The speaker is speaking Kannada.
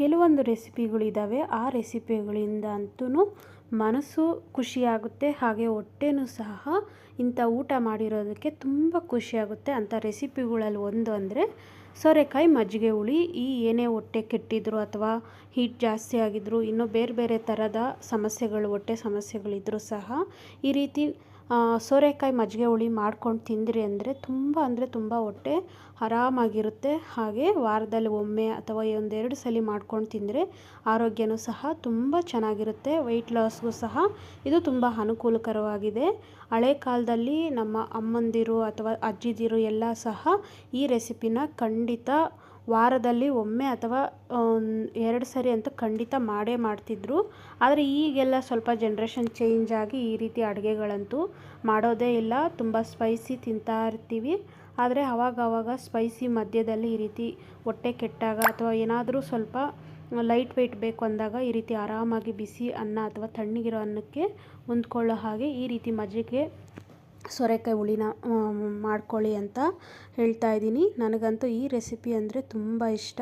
ಕೆಲವೊಂದು ರೆಸಿಪಿಗಳಿದ್ದಾವೆ ಆ ರೆಸಿಪಿಗಳಿಂದ ಅಂತೂ ಮನಸ್ಸು ಖುಷಿಯಾಗುತ್ತೆ. ಹಾಗೆ ಹೊಟ್ಟೆನೂ ಸಹ ಇಂಥ ಊಟ ಮಾಡಿರೋದಕ್ಕೆ ತುಂಬ ಖುಷಿಯಾಗುತ್ತೆ ಅಂಥ ರೆಸಿಪಿಗಳಲ್ಲಿ ಒಂದು ಅಂದರೆ ಸೋರೆಕಾಯಿ ಮಜ್ಜಿಗೆ ಹುಳಿ. ಈ ಏನೇ ಹೊಟ್ಟೆ ಕೆಟ್ಟಿದ್ರು ಅಥವಾ ಹೀಟ್ ಜಾಸ್ತಿ ಆಗಿದ್ರು, ಇನ್ನೂ ಬೇರೆ ಬೇರೆ ಥರದ ಸಮಸ್ಯೆಗಳು, ಹೊಟ್ಟೆ ಸಮಸ್ಯೆಗಳಿದ್ದರೂ ಸಹ ಈ ರೀತಿ ಸೋರೆಕಾಯಿ ಮಜ್ಜಿಗೆ ಹುಳಿ ಮಾಡ್ಕೊಂಡು ತಿಂದಿರಿ ಅಂದರೆ ತುಂಬ ಅಂದರೆ ತುಂಬ ಹೊಟ್ಟೆ ಆರಾಮಾಗಿರುತ್ತೆ. ಹಾಗೆ ವಾರದಲ್ಲಿ ಒಮ್ಮೆ ಅಥವಾ ಒಂದೆರಡು ಸಲ ಮಾಡ್ಕೊಂಡು ತಿಂದರೆ ಆರೋಗ್ಯನೂ ಸಹ ತುಂಬ ಚೆನ್ನಾಗಿರುತ್ತೆ. ವೆಯ್ಟ್ ಲಾಸ್ಗೂ ಸಹ ಇದು ತುಂಬ ಅನುಕೂಲಕರವಾಗಿದೆ. ಹಳೆ ಕಾಲದಲ್ಲಿ ನಮ್ಮ ಅಮ್ಮಂದಿರು ಅಥವಾ ಅಜ್ಜಿದಿರು ಎಲ್ಲ ಸಹ ಈ ರೆಸಿಪಿನ ಖಂಡಿತ ವಾರದಲ್ಲಿ ಒಮ್ಮೆ ಅಥವಾ ಎರಡು ಸರಿ ಅಂತೂ ಖಂಡಿತ ಮಾಡೇ ಮಾಡ್ತಿದ್ರು. ಆದರೆ ಈಗೆಲ್ಲ ಸ್ವಲ್ಪ ಜನ್ರೇಷನ್ ಚೇಂಜ್ ಆಗಿ ಈ ರೀತಿ ಅಡುಗೆಗಳಂತೂ ಮಾಡೋದೇ ಇಲ್ಲ. ತುಂಬ ಸ್ಪೈಸಿ ತಿಂತಾ ಇರ್ತೀವಿ. ಆದರೆ ಅವಾಗವಾಗ ಸ್ಪೈಸಿ ಮಧ್ಯದಲ್ಲಿ ಈ ರೀತಿ ಹೊಟ್ಟೆ ಕೆಟ್ಟಾಗ ಅಥವಾ ಏನಾದರೂ ಸ್ವಲ್ಪ ಲೈಟ್ ವೆಯ್ಟ್ ಬೇಕು ಅಂದಾಗ ಈ ರೀತಿ ಆರಾಮಾಗಿ ಬಿಸಿ ಅನ್ನ ಅಥವಾ ತಣ್ಣಗಿರೋ ಅನ್ನಕ್ಕೆ ಹೊಂದ್ಕೊಳ್ಳೋ ಹಾಗೆ ಈ ರೀತಿ ಮಜ್ಜಿಗೆ ಸೋರೆಕಾಯಿ ಹುಳಿನ ಮಾಡ್ಕೊಳ್ಳಿ ಅಂತ ಹೇಳ್ತಾ ಇದ್ದೀನಿ. ನನಗಂತೂ ಈ ರೆಸಿಪಿ ಅಂದರೆ ತುಂಬ ಇಷ್ಟ.